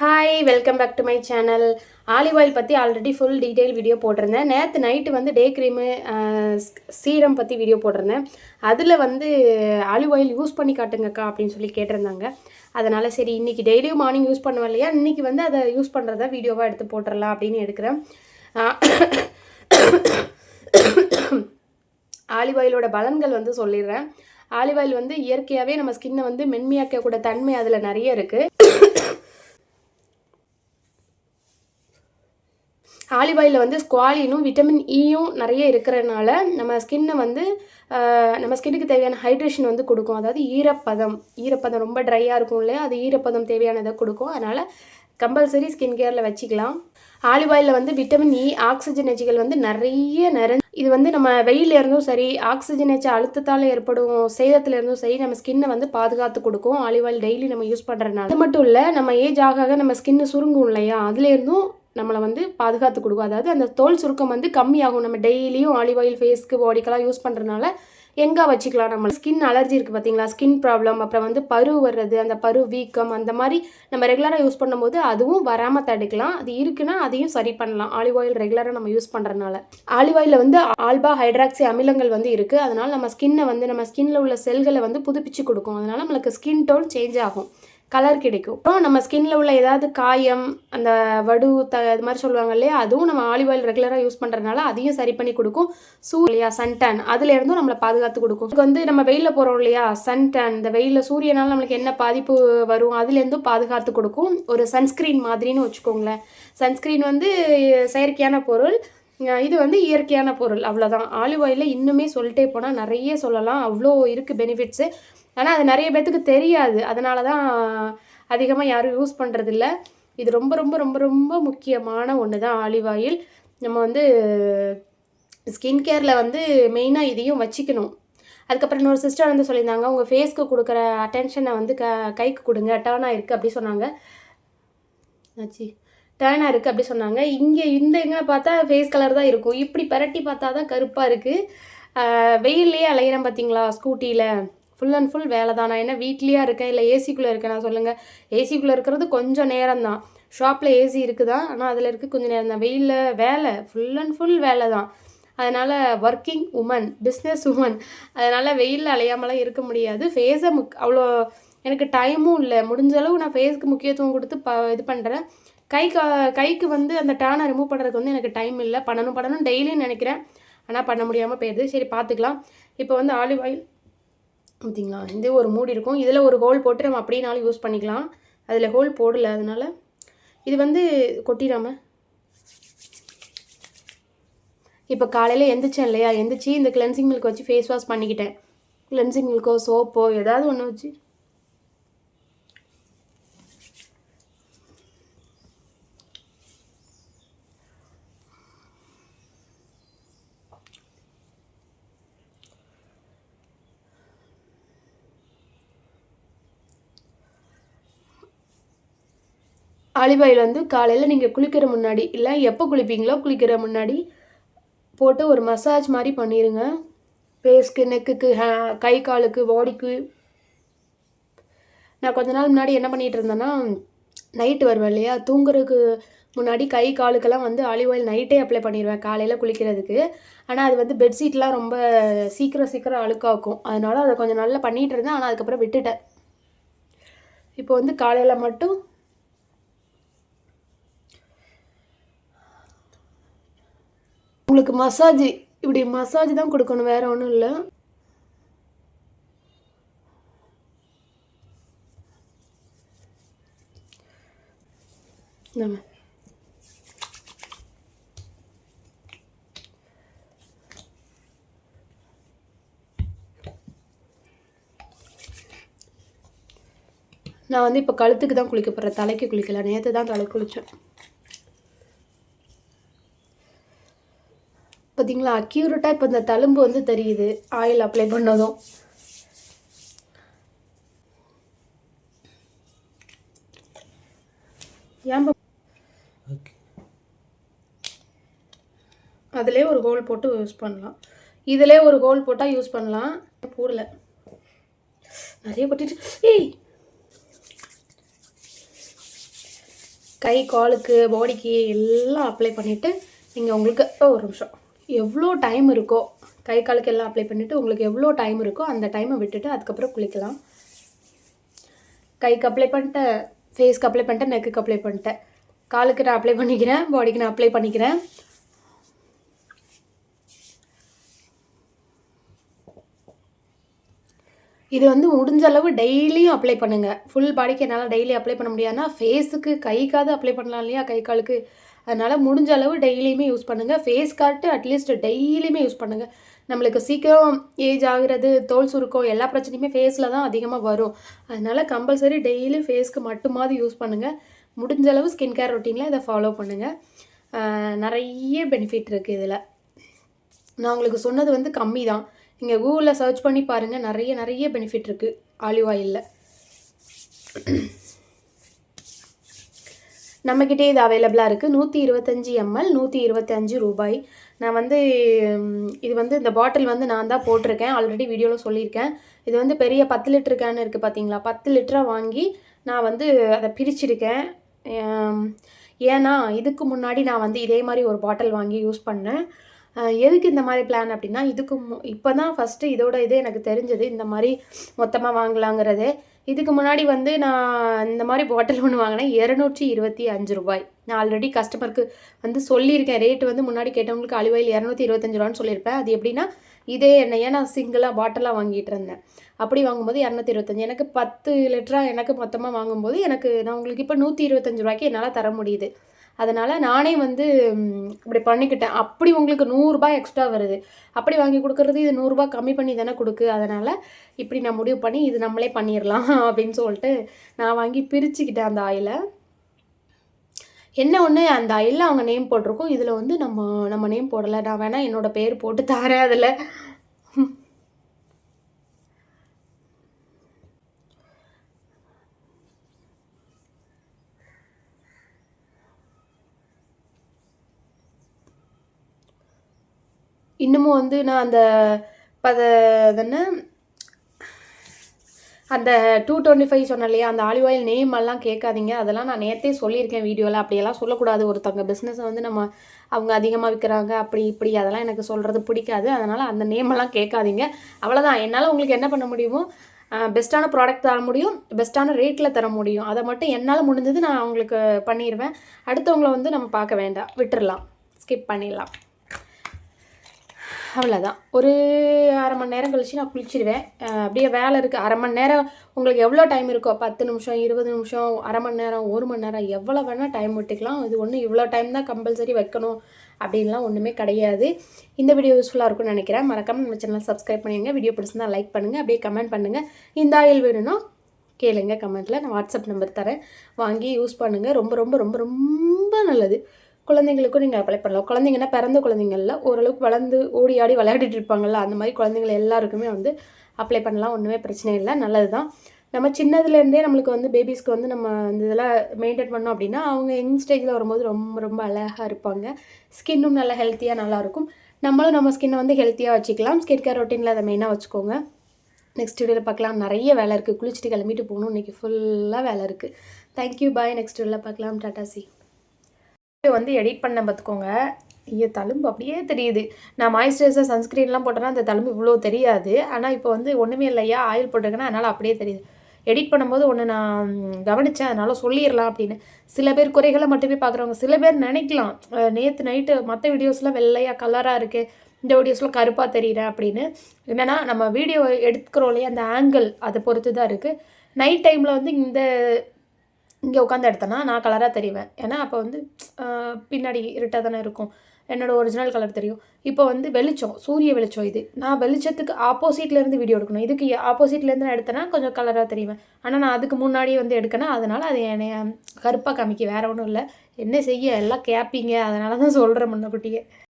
Hi welcome back to my channel olive oil பற்றி already full detail video போட்டிருந்தேன். நேற்று night வந்து day cream serum பற்றி video போட்டிருந்தேன். அதில் வந்து ஆலிவ் ஆயில் யூஸ் பண்ணி காட்டுங்கக்கா அப்படின்னு சொல்லி கேட்டிருந்தாங்க. அதனால் சரி இன்றைக்கி டெய்லியும் மார்னிங் யூஸ் பண்ணுவேன் இல்லையா? இன்றைக்கி வந்து அதை யூஸ் பண்ணுறத வீடியோவாக எடுத்து போட்டுடலாம் அப்படின்னு எடுக்கிறேன். ஆலிவ் ஆயிலோட பலன்கள் வந்து சொல்லிடுறேன். ஆலிவ் ஆயில் வந்து இயற்கையாகவே நம்ம ஸ்கின்னை வந்து மென்மையாக்கக்கூடிய தன்மை அதில் நிறைய இருக்குது ஆலிவ் ஆயிலில் வந்து ஸ்குவாலினும் விட்டமின் ஈயும் நிறைய இருக்கிறதுனால நம்ம ஸ்கின்னை வந்து நம்ம ஸ்கின்னுக்கு தேவையான ஹைட்ரேஷன் வந்து கொடுக்கும். அதாவது ஈரப்பதம். ஈரப்பதம் ரொம்ப ட்ரையாக இருக்கும் இல்லையா? அது ஈரப்பதம் தேவையானதை கொடுக்கும். அதனால் கம்பல்சரி ஸ்கின் கேரில் வச்சுக்கலாம். ஆலிவ் ஆயிலில் வந்து விட்டமின் இ ஆக்சிஜனேஜிகள் வந்து நிறைய நிறை இது வந்து நம்ம வெயில இருந்தும் சரி ஆக்சிஜனேச்ச அழுத்தத்தால் ஏற்படும் சேதத்தில் இருந்தும் சரி நம்ம ஸ்கின்னை வந்து பாதுகாத்து கொடுக்கும். ஆலிவ் ஆயில் டெய்லி நம்ம யூஸ் பண்ணுறதுனால அது மட்டும் இல்லை நம்ம ஏஜ் ஆக நம்ம ஸ்கின்னு சுருங்கும் இல்லையா? அதுலேருந்தும் நம்மளை வந்து பாதுகாத்து கொடுக்கும். அதாவது அந்த தோல் சுருக்கம் வந்து கம்மியாகும். நம்ம டெய்லியும் ஆலிவ் ஆயில் ஃபேஸ்க்கு பாடிக்கெல்லாம் யூஸ் பண்ணுறதுனால எங்கே வச்சுக்கலாம் நம்ம? ஸ்கின் அலர்ஜி இருக்குது பார்த்தீங்களா ஸ்கின் ப்ராப்ளம் அப்புறம் வந்து பரு வர்றது அந்த பரு வீக்கம் அந்த மாதிரி நம்ம ரெகுலராக யூஸ் பண்ணும்போது அதுவும் வராமல் தடுக்கலாம். அது இருக்குன்னா அதையும் சரி பண்ணலாம். ஆலிவ் ஆயில் ரெகுலராக நம்ம யூஸ் பண்ணுறதுனால ஆலிவ் ஆயிலில் வந்து ஆல்பா ஹைட்ராக்சி அமிலங்கள் வந்து இருக்குது அதனால் நம்ம ஸ்கின்னை வந்து நம்ம ஸ்கின்னில் உள்ள செல்களை வந்து புதுப்பிச்சு கொடுக்கும். அதனால் நம்மளுக்கு ஸ்கின் டோன் சேஞ்ச் ஆகும். கலர் கிடைக்கும். அப்புறம் நம்ம ஸ்கின்ல உள்ள ஏதாவது காயம் அந்த வடு த இது மாதிரி சொல்லுவாங்க இல்லையா? அதுவும் நம்ம ஆலிவ் ஆயில் ரெகுலராக யூஸ் பண்ணுறதுனால அதையும் சரி பண்ணி கொடுக்கும். சூர்யா சன்டான் அதுல இருந்தும் நம்மளை பாதுகாத்து கொடுக்கும். இதுக்கு வந்து நம்ம வெயிலில் போகிறோம் இல்லையா? சன்டன் இந்த வெயிலில் சூரியனால நம்மளுக்கு என்ன பாதிப்பு வரும்? அதுலேருந்தும் பாதுகாத்து கொடுக்கும். ஒரு சன்ஸ்க்ரீன் மாதிரின்னு வச்சுக்கோங்களேன். சன்ஸ்க்ரீன் வந்து செயற்கையான பொருள். இது வந்து இயற்கையான பொருள். அவ்வளோதான் ஆலிவ் ஆயிலில் இன்னுமே சொல்லிட்டே போனால் நிறைய சொல்லலாம். அவ்வளோ இருக்குது பெனிஃபிட்ஸு ஆனால் அது நிறைய பேர்த்துக்கு தெரியாது. அதனால தான் அதிகமாக யாரும் யூஸ் பண்ணுறதில்ல இது ரொம்ப ரொம்ப ரொம்ப ரொம்ப முக்கியமான ஒன்று தான் ஆலிவ் ஆயில் நம்ம வந்து ஸ்கின் கேரில் வந்து மெயினாக இதையும் வச்சுக்கணும். அதுக்கப்புறம் இன்னொரு சிஸ்டர் வந்து சொல்லியிருந்தாங்க உங்கள் ஃபேஸ்க்கு கொடுக்குற அட்டென்ஷனை வந்து க கைக்கு கொடுங்க. டேர்னாக இருக்குது அப்படி சொன்னாங்க. ஆச்சு. டேர்னாக இருக்குது அப்படி சொன்னாங்க. இங்கே இந்த எங்கே பார்த்தா ஃபேஸ் கலர் தான் இருக்கும். இப்படி பரட்டி பார்த்தா தான் கருப்பாக இருக்குது வெயில்லையே அலையிறேன் பார்த்தீங்களா ஸ்கூட்டியில் ஃபுல் அண்ட் ஃபுல் வேலை தான் நான் என்ன வீட்லேயே இருக்கேன் இல்லை ஏசிக்குள்ளே இருக்கேன்? நான் சொல்லுங்கள் ஏசிக்குள்ளே இருக்கிறது கொஞ்சம் நேரம் தான் ஷாப்பில் ஏசி இருக்குதா? ஆனால் அதில் இருக்க கொஞ்சம் நேரம் தான் வெயிலில் வேலை. ஃபுல் அண்ட் ஃபுல் வேலை தான் அதனால் ஒர்க்கிங் உமன் பிஸ்னஸ் உமன் அதனால் வெயிலில் அலையாமலாம் இருக்க முடியாது. ஃபேஸை முக் அவ்வளோ எனக்கு டைமும் இல்லை. முடிஞ்ச அளவு நான் ஃபேஸ்க்கு முக்கியத்துவம் கொடுத்து ப இது பண்ணுறேன் கை கைக்கு வந்து அந்த டேனை ரிமூவ் பண்ணுறதுக்கு வந்து எனக்கு டைம் இல்லை. பண்ணணும் பண்ணணும் டெய்லியும் நினைக்கிறேன். ஆனால் பண்ண முடியாமல் போயிடுது சரி பார்த்துக்கலாம் இப்போ வந்து ஆலிவ் ஆயில் ஓகேங்களா இது ஒரு மூடி இருக்கும். இதில் ஒரு ஹோல் போட்டு நம்ம அப்படின்னாலும் யூஸ் பண்ணிக்கலாம். அதில் ஹோல் போடல அதனால இது வந்து கொட்டிடாம. இப்போ காலையில் எந்திரிச்சேன் இல்லையா? எந்திரிச்சு இந்த கிளென்சிங் மில்க் வச்சு ஃபேஸ் வாஷ் பண்ணிக்கிட்டேன். கிளென்சிங் மில்க்கோ சோப்போ ஏதாவது ஒன்று வச்சு ஆலிவ் ஆயில் வந்து காலையில் நீங்கள் குளிக்கிற முன்னாடி இல்லை எப்போ குளிப்பீங்களோ குளிக்கிற முன்னாடி போட்டு ஒரு மசாஜ் மாதிரி பண்ணிடுங்க ஃபேஸ்க்கு நெக்குக்கு ஹே கை காலுக்கு பாடிக்கு நான் கொஞ்ச நாள் முன்னாடி என்ன பண்ணிகிட்டு இருந்தேன்னா நைட்டு வருவேன் இல்லையா? தூங்குறதுக்கு முன்னாடி கை காலுக்கெல்லாம் வந்து ஆலிவ் ஆயில் நைட்டே அப்ளை பண்ணிடுவேன் காலையில் குளிக்கிறதுக்கு. ஆனால் அது வந்து பெட்ஷீட்லாம் ரொம்ப சீக்கிரம் சீக்கிரம் அழுக்காக்கும். அதனால அதை கொஞ்சம் நல்லா பண்ணிகிட்டு இருந்தேன். ஆனால் அதுக்கப்புறம் விட்டுட்டேன். இப்போ வந்து காலையில் மட்டும் உங்களுக்கு மசாஜ் இப்படி மசாஜ் தான் கொடுக்கணும் வேற ஒன்றும் இல்லை. நம்ம. நான் வந்து இப்போ கழுத்துக்கு தான் குளிக்க போகிறேன் தலைக்கு குளிக்கல. நேற்று தான் தலை குளித்தேன் பார்த்தீங்களா அக்யூரேட்டாக இப்போ இந்த தழும்பு வந்து தெரியுது. ஆயில் அப்ளை பண்ணதும். ஏன் அதிலே ஒரு ஹோல் போட்டு யூஸ் பண்ணலாம். இதிலே ஒரு ஹோல் போட்டால் யூஸ் பண்ணலாம். போடல. நிறைய கொட்டிட்டு ஏய்! கை காலுக்கு பாடிக்கு எல்லாம் அப்ளை பண்ணிவிட்டு நீங்கள் உங்களுக்கு ஒரு நிமிஷம். எவ்வளோ டைம் இருக்கோ கை காலுக்கு எல்லாம் அப்ளை பண்ணிவிட்டு உங்களுக்கு எவ்வளோ டைம் இருக்கோ அந்த டைமை விட்டுட்டு அதுக்கப்புறம் குளிக்கலாம். கைக்கு அப்ளை பண்ணிட்டேன் ஃபேஸ்க்கு அப்ளை பண்ணிட்டேன் நெக்குக்கு அப்ளை பண்ணிட்டேன் காலுக்கு நான் அப்ளை பண்ணிக்கிறேன் பாடிக்கு நான் அப்ளை பண்ணிக்கிறேன். இது வந்து முடிஞ்ச அளவு டெய்லியும் அப்ளை பண்ணுங்கள் ஃபுல் பாடிக்கு என்னால் டெய்லி அப்ளை பண்ண முடியாதுன்னா ஃபேஸுக்கு கைக்காவது அப்ளை பண்ணலாம் இல்லையா? கை காலுக்கு அதனால் முடிஞ்ச அளவு டெய்லியுமே யூஸ் பண்ணுங்கள் ஃபேஸ் கார்ட்டு அட்லீஸ்ட் டெய்லியுமே யூஸ் பண்ணுங்கள் நம்மளுக்கு சீக்கிரம் ஏஜ் ஆகிறது தோல் சுருக்கம் எல்லா பிரச்சனையுமே ஃபேஸில் தான் அதிகமாக வரும். அதனால் கம்பல்சரி டெய்லி ஃபேஸ்க்கு மட்டுமாவது யூஸ் பண்ணுங்கள் முடிஞ்ச அளவு ஸ்கின் கேர் ரொட்டீனில் இதை ஃபாலோ பண்ணுங்கள் நிறைய பெனிஃபிட் இருக்குது இதில். நான் உங்களுக்கு சொன்னது வந்து கம்மி தான். நீங்கள் கூகுளில் சர்ச் பண்ணி பாருங்கள் நிறைய நிறைய பெனிஃபிட் இருக்குது ஆலிவ் ஆயிலில் நம்மக்கிட்டே இது அவைலபிளாக இருக்குது நூற்றி இருபத்தஞ்சி எம்எல் நூற்றி இருபத்தஞ்சு ரூபாய். நான் வந்து இது வந்து இந்த பாட்டில் வந்து நான் தான் போட்டிருக்கேன். ஆல்ரெடி வீடியோவில் சொல்லியிருக்கேன். இது வந்து பெரிய பத்து லிட்டரு கேன் இருக்குது பார்த்தீங்களா பத்து லிட்டராக வாங்கி நான் வந்து அதை பிரிச்சிருக்கேன். ஏன்னா இதுக்கு முன்னாடி நான் வந்து இதே மாதிரி ஒரு பாட்டில் வாங்கி யூஸ் பண்ணேன். எதுக்கு இந்த மாதிரி பிளான் அப்படின்னா இதுக்கு இப்போ தான் ஃபஸ்ட்டு இதோட இது எனக்கு தெரிஞ்சது. இந்த மாதிரி மொத்தமாக வாங்கலாங்கிறது. இதுக்கு முன்னாடி வந்து நான் இந்த மாதிரி பாட்டில் ஒன்று வாங்கினேன். இரநூற்றி இருபத்தி அஞ்சு ரூபாய். நான் ஆல்ரெடி கஸ்டமருக்கு வந்து சொல்லியிருக்கேன். ரேட்டு வந்து முன்னாடி கேட்டவங்களுக்கு அழிவாயில் இரநூத்தி இருபத்தஞ்சு ரூபான்னு சொல்லியிருப்பேன். அது எப்படின்னா இதே எண்ணெயை நான் சிங்கிளாக பாட்டிலாக வாங்கிட்டு இருந்தேன். அப்படி வாங்கும்போது இரநூத்தி இருபத்தஞ்சு. எனக்கு பத்து லிட்டராக எனக்கு மொத்தமாக வாங்கும்போது எனக்கு நான் உங்களுக்கு இப்போ நூற்றி இருபத்தஞ்சு ரூபாய்க்கு என்னால் தர முடியுது. அதனால் நானே வந்து இப்படி பண்ணிக்கிட்டேன். அப்படி உங்களுக்கு நூறுரூபா எக்ஸ்ட்ரா வருது. அப்படி வாங்கி கொடுக்குறது இது நூறுரூபா கம்மி பண்ணி தானே கொடுக்கு. அதனால் இப்படி நான் முடிவு பண்ணி இது நம்மளே பண்ணிடலாம் அப்படின்னு சொல்லிட்டு நான் வாங்கி பிரிச்சுக்கிட்டேன் அந்த ஆயிலை. என்ன ஒன்று அந்த ஆயிலில் அவங்க நேம் போட்டிருக்கோம். இதில் வந்து நம்ம நம்ம நேம் போடலை. நான் வேணால் என்னோட பேர் போட்டு தரேன் அதில். இன்னமும் வந்து நான் அந்த பத என்ன? அந்த டூ டுவெண்ட்டி ஃபைவ் சொன்னேன் இல்லையா? அந்த ஆலிவ் ஆயில் நேம் எல்லாம் கேட்காதீங்க. அதெல்லாம் நான் நேற்றே சொல்லியிருக்கேன் வீடியோவில் அப்படியெல்லாம் சொல்லக்கூடாது. ஒருத்தவங்க பிஸ்னஸை வந்து நம்ம அவங்க அதிகமாக விற்கிறாங்க அப்படி இப்படி அதெல்லாம் எனக்கு சொல்கிறது பிடிக்காது. அதனால் அந்த நேம் எல்லாம் கேட்காதீங்க. அவ்வளோதான் என்னால் உங்களுக்கு என்ன பண்ண முடியுமோ பெஸ்ட்டான ப்ராடக்ட் தர முடியும். பெஸ்ட்டான ரேட்டில் தர முடியும். அதை மட்டும் என்னால் முடிஞ்சது நான் அவங்களுக்கு பண்ணிடுவேன் அடுத்தவங்கள வந்து நம்ம பார்க்க வேண்டாம். விட்டுறலாம். ஸ்கிப் பண்ணிடலாம். அவ்வளோதான் ஒரு அரை மணி நேரம் கழிச்சு நான் குளிச்சிடுவேன் அப்படியே வேலை இருக்குது அரை மணி நேரம் உங்களுக்கு எவ்வளோ டைம் இருக்கோ பத்து நிமிஷம் இருபது நிமிஷம் அரை மணி நேரம் ஒரு மணி நேரம் எவ்வளோ வேணால் டைம் விட்டுக்கலாம் இது ஒன்றும் இவ்வளோ டைம் தான் கம்பல்சரி வைக்கணும் அப்படின்லாம் ஒன்றுமே கிடையாது. இந்த வீடியோ யூஸ்ஃபுல்லாக இருக்கும்னு நினைக்கிறேன். மறக்காமல் நம்ம சேனல் சப்ஸ்கிரைப் பண்ணிடுங்க. வீடியோ பிடிச்சிருந்தா லைக் பண்ணுங்கள் அப்படியே கமெண்ட் பண்ணுங்கள் இந்த ஆயில் வேணும்னா கேளுங்க கமெண்ட்டில் நான் வாட்ஸ்அப் நம்பர் தரேன். வாங்கி யூஸ் பண்ணுங்கள் ரொம்ப ரொம்ப ரொம்ப ரொம்ப நல்லது. குழந்தைங்களுக்கும் நீங்கள் அப்ளை பண்ணலாம். குழந்தைங்கன்னா பிறந்த குழந்தைங்கள ஓரளவுக்கு வளர்ந்து ஓடி ஆடி விளையாடிட்டு இருப்பாங்கல்ல அந்த மாதிரி குழந்தைங்கள எல்லாருக்குமே வந்து அப்ளை பண்ணலாம். ஒன்றுமே பிரச்சனை இல்லை. நல்லது தான் நம்ம சின்னதுலேருந்தே நம்மளுக்கு வந்து பேபிஸ்க்கு வந்து நம்ம இந்த இதெல்லாம் மெயின்டைன் பண்ணோம் அப்படின்னா அவங்க யங் ஸ்டேஜில் வரும்போது ரொம்ப ரொம்ப அழகாக இருப்பாங்க. ஸ்கின்னும் நல்லா ஹெல்த்தியாக நல்லாயிருக்கும் நம்மளும் நம்ம ஸ்கின்னை வந்து ஹெல்த்தியாக வச்சுக்கலாம். ஸ்கின் கேர் ரொட்டீனில் அதை மெயினாக வச்சுக்கோங்க. நெக்ஸ்ட் வீடியோவில் பார்க்கலாம். நிறைய வேலை இருக்குது குளிச்சுட்டு கிளம்பிட்டு போகணும். இன்றைக்கி ஃபுல்லாக வேலை இருக்குது தேங்க்யூ பாய் நெக்ஸ்ட் வீடியோவில் பார்க்கலாம். டாட்டா சி வீடியோ வந்து எடிட் பண்ண பார்த்துக்கோங்க. ஐயோ தழும்பு அப்படியே தெரியுது. நான் மாய்ஸ்சரைசர் சன்ஸ்க்ரீன்லாம் போட்டேன்னா அந்த தழும்பு இவ்வளோ தெரியாது. ஆனால் இப்போ வந்து ஒன்றுமே இல்லையா? ஆயில் போட்டிருக்கேன்னா அதனால் அப்படியே தெரியுது. எடிட் பண்ணும்போது ஒன்று நான் கவனித்தேன் அதனால் சொல்லிடலாம் அப்படின்னு. சில பேர் குறைகளை மட்டுமே பார்க்குறவங்க. சில பேர் நினைக்கலாம். நேற்று நைட்டு மற்ற வீடியோஸ்லாம் வெள்ளையாக கலராக இருக்குது இந்த வீடியோஸில் கருப்பாக தெரியல அப்படின்னு. என்னென்னா நம்ம வீடியோ எடுக்கிறோம் இல்லையா? அந்த ஆங்கிள் அதை பொறுத்து தான் இருக்குது நைட் டைமில் வந்து இந்த இங்கே உட்காந்து எடுத்தேன்னா நான் கலராக தெரிவேன். ஏன்னா அப்போ வந்து பின்னாடி இருட்டாக தானே இருக்கும். என்னோடய ஒரிஜினல் கலர் தெரியும். இப்போ வந்து வெளிச்சம் சூரிய வெளிச்சம் இது. நான் வெளிச்சத்துக்கு ஆப்போசிட்லேருந்து வீடியோ எடுக்கணும். இதுக்கு ஆப்போசிட்லேருந்து நான் எடுத்தேன்னா கொஞ்சம் கலராக தெரிவேன். ஆனால் நான் அதுக்கு முன்னாடி வந்து எடுக்கணும் அதனால் அது என்னைய கருப்பாக காமிக்க. வேற ஒன்றும் இல்லை. என்ன செய்ய? எல்லாம் கேட்பீங்க அதனால தான் சொல்கிறேன் முன்னக்குட்டியே